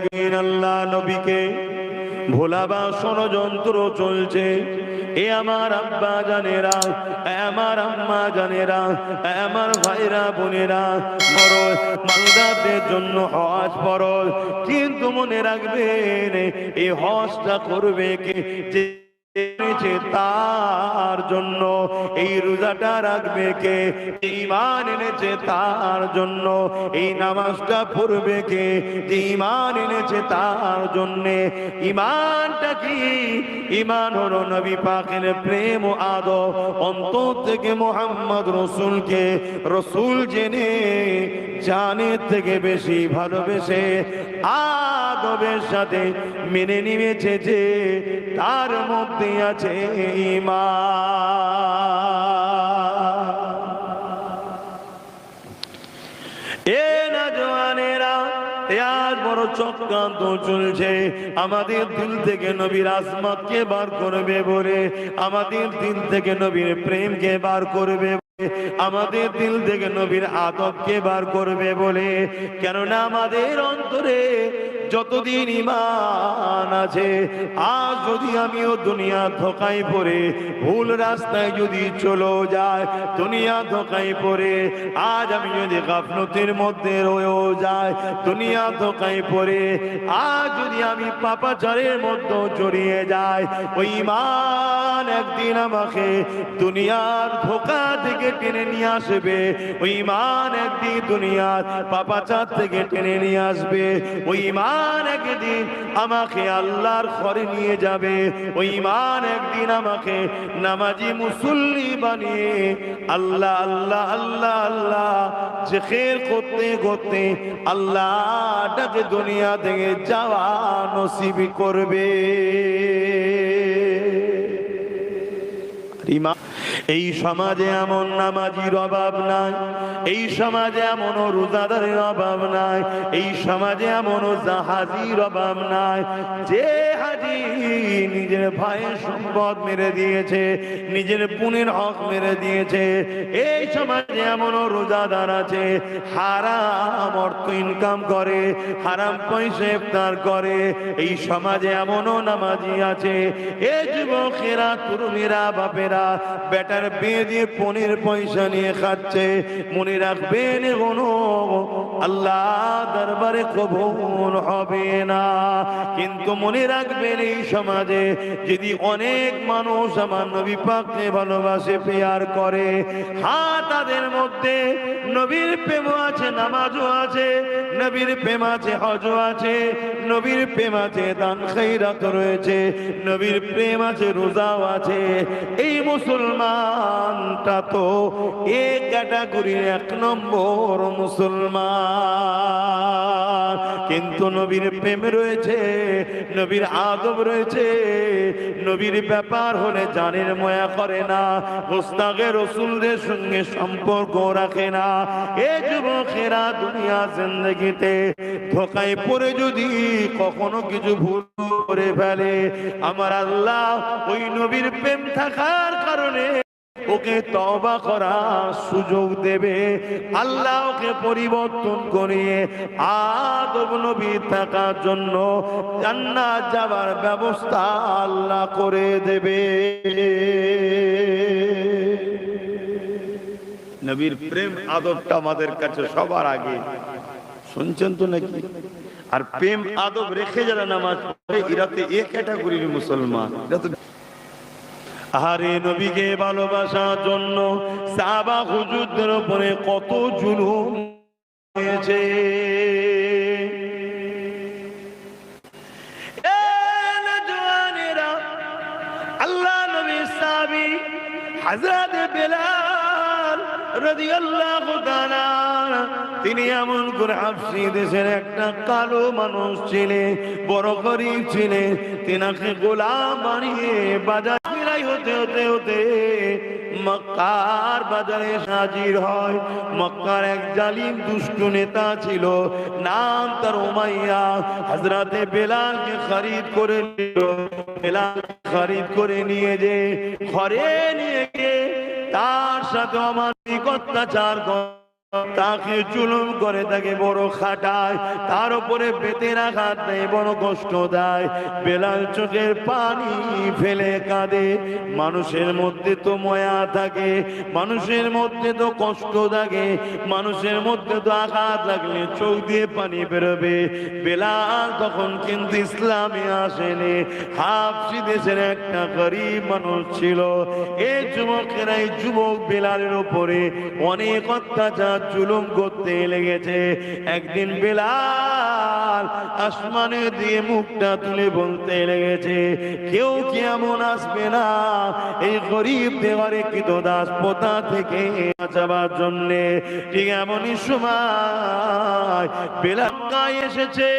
রাখবেন আল্লাহ নবীকে ভোলাবা ষড়যন্ত্র চলছে। এ আমার আব্বা জানেরা আমার আম্মা জানেরা আমার ভাইরা বোনেরা ফরজ মালদাদের জন্য হজ ফরজ। কিন্তু মনে রাখবেন এই হজটা করবে কে? তার জন্য। এই রোজাটা রাখবে কে? ইমান এনেছে তার জন্য। এই নামাজটা পড়বে কে? ইমান এনেছে তার জন্য। ইমানটা কি? ইমান হলো নবী পাকের প্রেম ও আদব। অন্তর থেকে মোহাম্মদ রসুলকে রসুল জেনে জানের থেকে বেশি ভালোবেসে আদবের সাথে মেনে নিয়েছে যে তার মধ্যে আছে চক্রান্ত চলছে। আমাদের দিল থেকে নবীর আসমাতকে বার করবে আমাদের থেকে নবীর প্রেমকে বার করবে আমাদের দিল থেকে নবীর আদবকে বার করবে বলে? কেননা আমাদের অন্তরে যতদিন ইমান আছে, আজ যদি আমিও দুনিয়া ধোকায় পড়ে, ভুল রাস্তায় যদি চলো যায় দুনিয়া ধোকায় পড়ে, আজ আমি যদি গাফলতির মধ্যে রয়েও যায় দুনিয়া ধোকায় পড়ে, আজ যদি আমি পাপাচারের মধ্যে জড়িয়ে যাই, ওই ইমান একদিন আমাকে দুনিয়ার ধোকা থেকে টেনে নিয়ে আসবে। ওই ইমান একদিন দুনিয়ার পাপাচার থেকে টেনে নিয়ে আসবে। ওই ইমান একদিন আমাকে আল্লাহর ঘরে নিয়ে যাবে। ওই ইমান একদিন আমাকে নামাজি মুসল্লি বানিয়ে আল্লাহ আল্লাহ আল্লাহ আল্লাহ, যে খের করতে করতে আল্লাহটাকে দুনিয়া থেকে যাওয়া নসিবি করবে। ইমা এই সমাজে এমন নামাজির অভাব নাই, এই সমাজে এমন রোজাদারের অভাব নাই, এই সমাজে এমন জাহাজির অভাব নাই। যে হাজি নিজের ভাইয়ের সম্পদ মেরে দিয়েছে, নিজের পুনের হক মেরে দিয়েছে। এই সমাজে এমন রোজাদার আছে, হারাম অর্থ ইনকাম করে, হারাম পয়সা ইফতার করে। এই সমাজে এমনও নামাজি আছে। এ যুবকেরা, তরুণীরা, বাপেরা, বেটার বিয়ে দিয়ে পনেরো পয়সা নিয়ে খাচ্ছে, মনে রাখবেন কোনো আল্লাহ দরবারে কবুল হবে না। কিন্তু মনে রাখবেন এই সমাজে যদি অনেক মানুষ আমার নবী পাককে ভালোবাসে, পেয়ার করে হ্যাঁ তাদের মধ্যে নবীর প্রেম আছে, নামাজও আছে, নবীর প্রেম আছে, হজও আছে নবীর প্রেম আছে, দান খৈরাত রয়েছে, নবীর প্রেম আছে, রোজাও আছে। এই মুসলমানটা তো এক ক্যাটাগরির এক নম্বর মুসলমান। কিন্তু নবীর প্রেম রয়েছে, নবীর আদব রয়েছে, নবীর ব্যাপার হলে জানের ময়া করে না গোস্তাগে রসুলদের সঙ্গে সম্পর্ক রাখে না। এ যুবকেরা দুনিয়া জিন্দগিতে ধোকায় পড়ে যদি কখনো কিছু ভুল করে ফেলে। আমার আল্লাহ ওই নবীর প্রেম থাকার কারণে ওকে তবা করার সুযোগ দেবে। আল্লাহ ওকে পরিবর্তন করিয়ে আদব নবী থাকার জন্য জান্নাত যাবার ব্যবস্থা আল্লাহ করে দেবে। নবীর প্রেম, আদবটা আমাদের কাছে সবার আগে। শুনছেন তো নাকি? আর প্রেম, আদব রেখে যারা নামাজ পড়ে এরাতে এ ক্যাটাগরির মুসলমান। এরা আহারে নবীকে ভালোবাসার জন্য সাবা হুজুরদের উপরে কত জুলুম হয়েছে। আল্লাহ নবী বেলাল রাদিয়াল্লাহু তাআলা তিনি এমন করে হাফসি দেশের একটা কালো মানুষ ছিলেন বড় গরিব ছিলেন তিনাকে গোলাম বানিয়ে বাজার বিলাই হতে হতে হতে মক্কার বাজারে হাজির হয়। মক্কার এক জালিম দুষ্ট নেতা ছিল, নাম তার ওমাইয়া হজরতে বেলালকে খরিদ করে নিল বেলাল খরিদ করে নিয়ে যে, ঘরে নিয়ে গিয়ে তার সাথে আমার অত্যাচার করে তাকে চুলুম করে তাকে বড় খাটায়, তার উপরে বেতের আঘাত দেয়, বড় কষ্ট দেয়। বেলাল চোখের পানি ফেলে কাঁদে, মানুষের মধ্যে তো ময়া থাকে, মানুষের মধ্যে তো কষ্ট থাকে, মানুষের মধ্যে তো আঘাত লাগলে চোখ দিয়ে পানি বেরোবে। বেলাল তখন কিন্তু ইসলামে আসেনি, হাফসি দেশের একটা গরিব মানুষ ছিল। এই যুবকেরা, এই যুবক বেলালের উপরে অনেক অত্যাচার জুলুম করতে লেগেছে। একদিন বেলাল আসমানে দিয়ে মুখটা তুলে বলতে লেগেছে, কেউ কি এমন আসবে না এই গরিব দেওয়ারে কৃত দাস পোতা থেকে বাঁচাবার জন্যে? ঠিক এমনই সময় বেলাল এসেছে,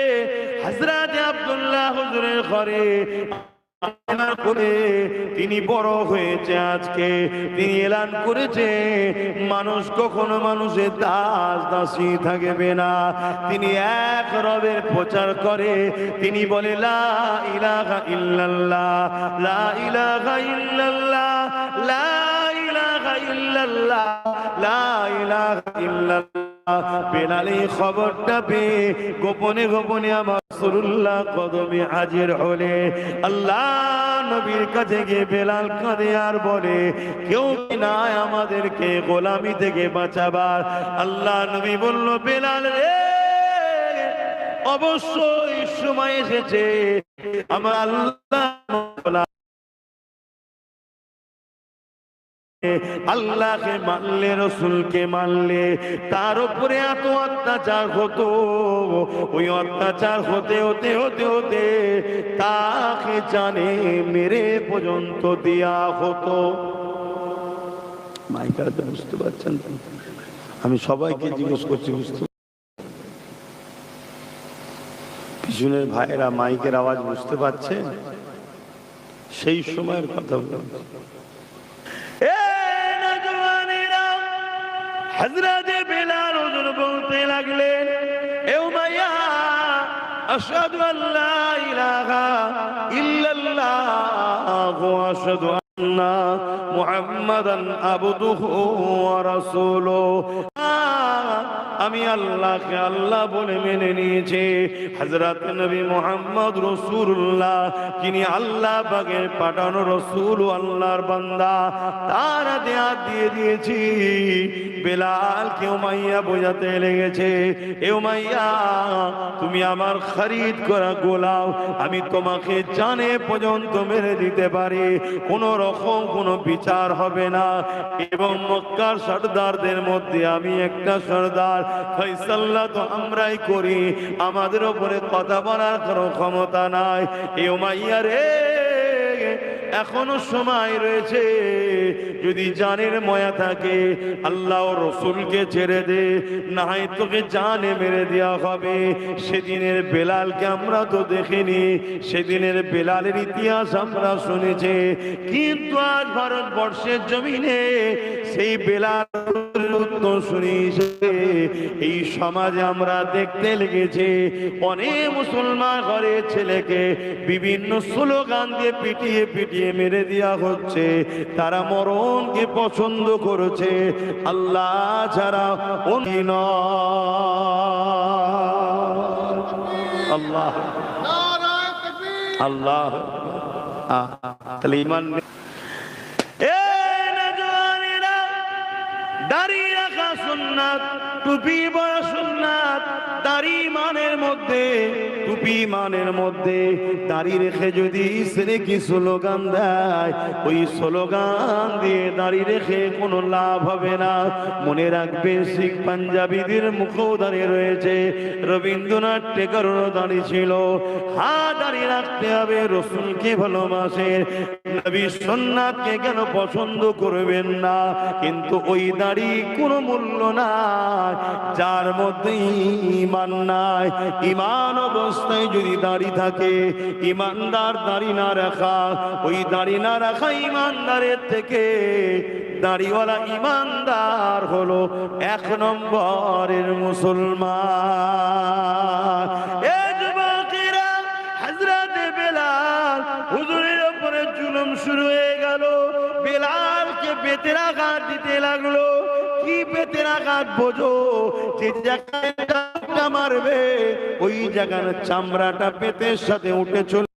হাজরাতে আব্দুল্লাহ হুজুরের ঘরে। এলান করে তিনি বড় হয়েছে আজকে। তিনি এলান করেছে, মানুষ কখনো মানুষের দাস দাসী থাকবে না। তিনি এক রবের প্রচার করে, তিনি বলে, লা ইলাহা ইল্লাল্লাহ, লা ইলাহা ইল্লাল্লাহ, লা ইলাহা ইল্লাল্লাহ, লা ইলাহা ইল্লাল্লাহ। বেলালে খবরটা পেয়ে গোপনে গোপনে আমার কদমে হাজির হলে, আল্লাহ নবীর কাছে গিয়ে বেলাল কাঁদে আর বলে, কেউ নাই আমাদেরকে গোলামি থেকে বাঁচাবার? আল্লাহ নবী বলল, বেলাল রে, অবশ্যই সময় এসেছে। আমার আল্লাহ আল্লাহকে মানলে, রসুলকে মানলে, তার উপরে এত অত্যাচার হতো। ওই অত্যাচার হতে হতে হতে হতে তাকে জানে মেরে পর্যন্ত দেয়া হতো। মাইকাতে বুঝতে পারছেন আমি সবাইকে জিজ্ঞেস করছি, বুঝতে পিছনের ভাইয়েরা মাইকের আওয়াজ বুঝতে পারছে? সেই সময়ের কথা বলছি। হজরতে বেলাল হুজুর বলতে লাগলেন এ উমাইয়া আশহাদু আল্লা ইলাহা ইল্লাল্লাহ ওয়া আশহাদু আন্না মুহাম্মাদান আবদুহু ওয়া রাসূলুহু আমি আল্লাহকে আল্লাহ বলে মেনে নিয়েছি। হজরত নবী মোহাম্মদ রসুল্লাহ যিনি আল্লাহ বাগের পাঠানো রসুল আল্লাহর বান্দা, তার দেয়া দিয়ে দিয়েছি। বেলাল কেউ মাইয়া বোঝাতে লেগেছে এও মাইয়া তুমি আমার খরিদ করা গোলাও আমি তোমাকে জানে পর্যন্ত মেরে দিতে পারি। কোন রকম কোনো বিচার হবে না। এবং মক্কার সর্দারদের মধ্যে আমি একটা সর্দার ফয়সাল্লা তো আমরাই করি। আমাদের উপরে কথা বলার কোনো ক্ষমতা নাই। এ মাইয়া রে, এখনও সময় রয়েছে। যদি জানের ময়া থাকে, আল্লাহ রসুলকে ছেড়ে দে না হয় তোকে জানে মেরে দেওয়া হবে। সেদিনের বেলালকে আমরা তো দেখিনি, সেদিনের বেলালের ইতিহাস আমরা শুনেছি। কিন্তু আজ ভারতবর্ষের জমিনে সেই বেলাল উত্তর শুনি এই সমাজে আমরা দেখতে লেগেছে, অনেক মুসলমান ঘরের ছেলেকে বিভিন্ন স্লোগান দিয়ে পিটিয়ে পিটিয়ে মেরে দেওয়া হচ্ছে। তারা মরণকে পছন্দ করেছে, আল্লাহ ছাড়া অন্য আল্লাহ। আল্লাহ। তাহলে ইমান রাখা টুপি পরা সুন্নাত, দাড়ি মানের মধ্যে টুপি মানের মধ্যে দাড়ি রেখে যদি ইসরে কি স্লোগান দেয়, ওই স্লোগান দিয়ে দাড়ি রেখে কোনো লাভ হবে না। মনে রাখবে শিখ পাঞ্জাবিদের মুখও দাঁড়িয়ে রয়েছে রবীন্দ্রনাথ টেকারও দাঁড়িয়ে ছিল। হা দাঁড়িয়ে রাখতে হবে রসুলকে ভালোবাসে। নবী সন্ন্যাতকে কেন পছন্দ করবেন না? কিন্তু ওই দাড়ি কোনো মূল্য নাই, যার মধ্যে ইমান নাই। ইমান অবস্থায় যদি দাড়ি থাকে, ইমানদার দাড়ি না রাখা, ওই দাড়ি না রাখা ইমানদারের থেকে দাড়িওয়ালা ইমানদার হলো এক নম্বরের মুসলমান। হুজুরের উপরে জুলুম শুরু হয়ে গেল। বেলালকে বেতের আঘাত দিতে লাগল। কি পেতের আঘাত বোঝো? যে জায়গায় ডাবটা মারবে, ওই জায়গার চামড়াটা পেতের সাথে উঠে চলে।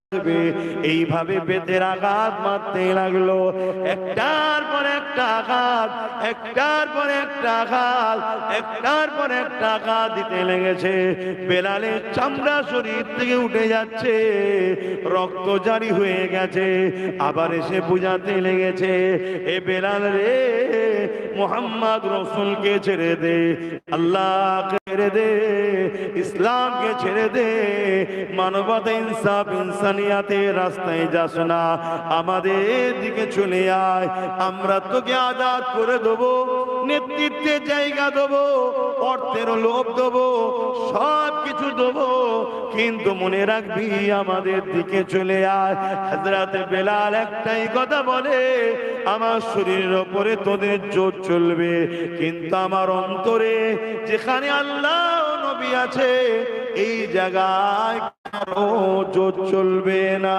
এইভাবে বেতের আঘাত মারতে লাগল। একটার পর একটা আঘাত, একটার পর একটা আঘাত, একটার পর একটা আঘাত দিতে লেগেছে। বেলালের চামড়া শরীর থেকে উঠে যাচ্ছে, রক্ত জারি হয়ে গেছে, আবার এসে বুঝাতে লেগেছে, এ বেলাল রে, মোহাম্মদ রসুলকে ছেড়ে দে আল্লাহ ছেড়ে দে। ইসলামকে ছেড়ে দে। মানবতা, ইনসাফ, ইনসানিয়াতে রাস্তায় যাস না। আমাদের দিকে চলে আয়। আমরা তোকে আজাদ করে দেবো নেতৃত্বের জায়গা দেবো, অর্থের লোভ দেবো সব কিছু দেবো। কিন্তু মনে রাখবি, আমাদের দিকে চলে আয়। হাজরাতে বেলাল একটাই কথা বলে, আমার শরীরের ওপরে তোদের জোর চলবে। কিন্তু আমার অন্তরে যেখানে আল্লাহ নবী আছে এই জায়গায় কারও চলবে না।